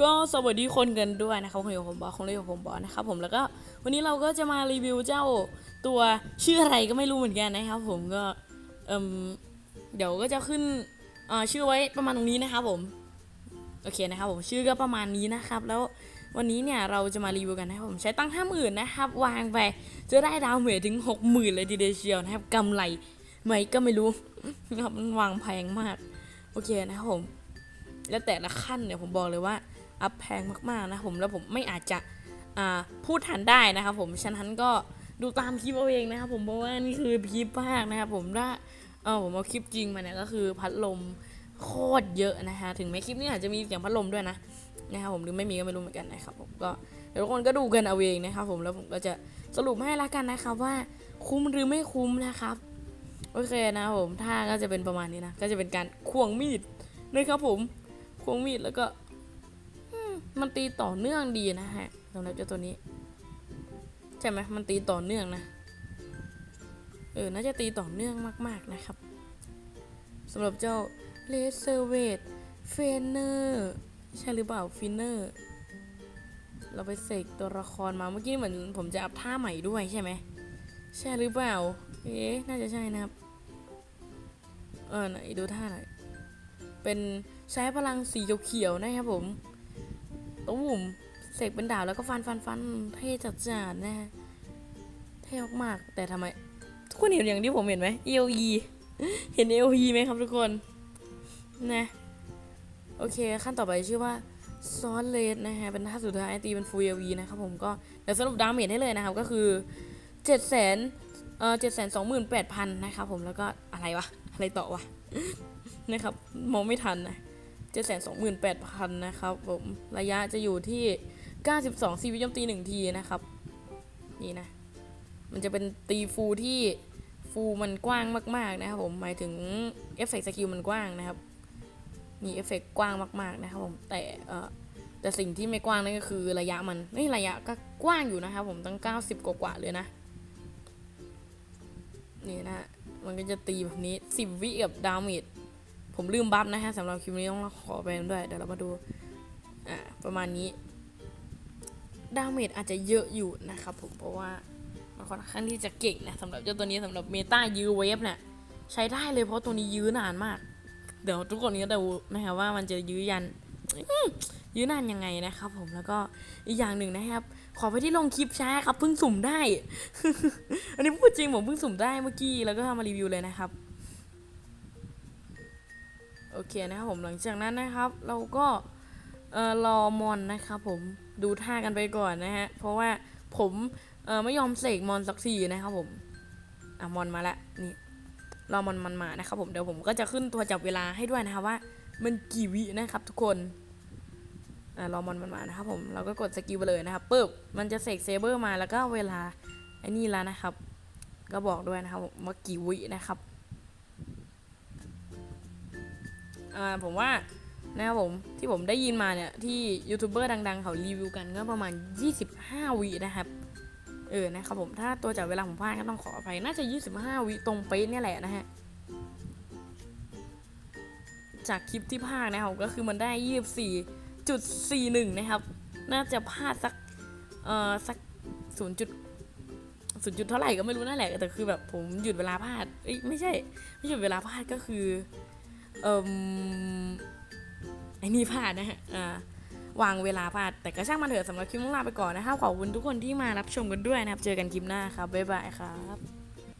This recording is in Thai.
ก็สวัสดีคนกันด้วยนะครับคนอยู่กับผมบอสคนเล่นกับผมบอสนะครับผมแล้วก็วันนี้เราก็จะมารีวิวเจ้าตัวชื่ออะไรก็ไม่รู้เหมือนกันนะครับ ผมก็เอ่มเดี๋ยวก็จะขึ้นอ่อชื่อไว้ประมาณตรงนี้นะครับผมโอเคนะครับผมชื่อก็ประมาณนี้นะครับ แล้ววันนี้เนี่ยเราจะมารีวิวกันนะครับผมใช้ตั้งห้าหมื่นนะครับ วางไปจะได้ดาวเมจถึงหกหมื่นเลยทีเดียวเชียวนะครับกำไรไหมก็ไม่รู้นะครับมันวางแพงมาก โอเคนะครับผม แล้วแต่ละขั้นเนี่ยผมบอกเลยว่า อัพแพงมากๆนะผมแล้วผมไม่อาจจะพูดทันได้นะครับผมฉะนั้นก็ดูตามคลิปเอาเองนะครับผมเพราะว่านี่คือคลิปภาคนะครับผมถ้าเออผมเอาคลิปจริงมาเนี่ยก็คือพัดลมโคตรเยอะนะฮะถึงแม้คลิปนี้อาจจะมีเสียงพัดลมด้วยนะนะครับผมหรือไม่มีก็ไม่รู้เหมือนกันนะครับผมก็เดี๋ยวทุกคนก็ดูกันเอาเองนะครับผมแล้วผมก็จะสรุปให้ละกันนะครับว่าคุ้มหรือไม่คุ้มนะครับโอเคนะผมท่าก็จะเป็นประมาณนี้นะก็จะเป็นการควงมีดนะครับผมควงมีดแล้วก็ มันตีต่อเนื่องดีนะฮะสำหรับเจ้าตัวนี้ ใช่ไหมมันตีต่อเนื่องนะ เออ น่าจะตีต่อเนื่องมาก ๆนะครับสำหรับเจ้าเลเซอร์เวทเฟเนอร์ใช่หรือเปล่าฟินเนอร์เราไปเสกตัวละครมาเมื่อกี้เหมือนผมจะอัพท่าใหม่ด้วยใช่ไหมใช่หรือเปล่า เอ๊ะ น่าจะใช่นะครับ เออไหนดูท่าหน่อย เป็นใช้พลังสีเขียวๆนะครับผม ตุ้มเสกเป็นดาบแล้วก็ฟันฟันฟันเท่จัดจานนะฮะเท่มากแต่ทำไม ทุกคนเห็นอย่างที่ผมเห็นไหม EOE เห็น EOE ไหมครับทุกคนนะโอเค ขั้นต่อไปชื่อว่าซอนเลสนะฮะ เป็นท่าสุดท้ายตีเป็นฟูล EOE นะครับผมก็เดี๋ยวสรุปดาเมจให้เลยนะครับก็คือ7 0 0 0 0 0เอ่อ7 2 8 0 0 0นะครับผมแล้วก็อะไรวะ อะไรต่อวะ นะครับ มองไม่ทันนะ เจ็ดแสนสองหมื่นแปดพันนะครับผมระยะจะอยู่ที่ 92 ซีวิโจมตีหนึ่งทีนะครับ นี่นะ มันจะเป็นตีฟูที่ฟูมันกว้างมาก ๆ นะครับผม หมายถึงเอฟเฟกต์สกิลมันกว้างนะครับ มีเอฟเฟกต์กว้างมาก ๆ นะครับผม แต่เออแต่สิ่งที่ไม่กว้างนั่นก็คือระยะมันนี่ระยะก็กว้างอยู่นะครับผมตั้ง 90 กว่าๆเลยนะนี่นะ มันก็จะตีแบบนี้ 10 วิกับดาเมจ ผมลืมบัฟนะฮะสำหรับคลิปนี้ต้องขอไปด้วยเดี๋ยวเรามาดูอ่าประมาณนี้ดาเมจอาจจะเยอะอยู่นะครับผมเพราะว่ามันค่อนข้างที่จะเก่งนะสำหรับเจ้าตัวนี้สำหรับเมตายื้อเวฟเนี่ยใช้ได้เลยเพราะตัวนี้ยื้อนานมาก เดี๋ยวทุกคนก็ดูนะครับว่ามันจะยื้อยันยื้อนานยังไงนะครับผมแล้วก็อีกอย่างหนึ่งนะครับ ขอไปที่ลงคลิปช้าครับเพิ่งสุ่มได้ อันนี้พูดจริงผมเพิ่งสุ่มได้เมื่อกี้แล้วก็ทำมารีวิวเลยนะครับ โอเคนะครับผมหลังจากนั้นนะครับ เราก็เอ่อรอมอนนะครับผมดูท่ากันไปก่อนนะฮะเพราะว่าผมเอ่อไม่ยอมเสกมอนสักทีนะครับผมอะมอนมาแล้วนี่รอมอนมันมานะครับผมเดี๋ยวผมก็จะขึ้นตัวจับเวลาให้ด้วยนะครับว่า มันกี่วินะครับทุกคนอะรอมอนมันมานะครับผมเราก็กดสกิลไปเลยนะครับปึ๊บมันจะเสกเซเบอร์มาแล้วก็เวลาไอ้นี่แล้วนะครับ ก็บอกด้วยนะครับว่ากี่วินะครับ อ่าผมว่านะครับผมที่ผมได้ยินมาเนี่ยที่ยูทูบเบอร์ดัง ๆ เขารีวิวกันก็ประมาณ 25วินะครับเออนะครับผมถ้าตัวจับเวลาผมพลาดก็ต้องขออภัยน่าจะ 25วิตรงเป๊ะเนี่ยแหละนะฮะจากคลิปที่พากย์นะครับก็คือมันได้ 24.41 นะครับ น่าจะพลาดสักเอ่อสัก 0. จุดศูนย์จุดเท่าไหร่ก็ไม่รู้นั่นแหละแต่คือแบบผมหยุดเวลาพลาดเอ้ยไม่ใช่ไม่หยุดเวลาพลาดก็คือ เอ่มไอ้นี่พลาดนะฮะอ่าวางเวลาพลาดแต่ก็ช่างมันเถอะสำหรับคลิปต้องลาไปก่อนนะครับขอบคุณทุกคนที่มารับชมกันด้วยนะครับ เจอกันคลิปหน้าครับบ๊ายบายครับ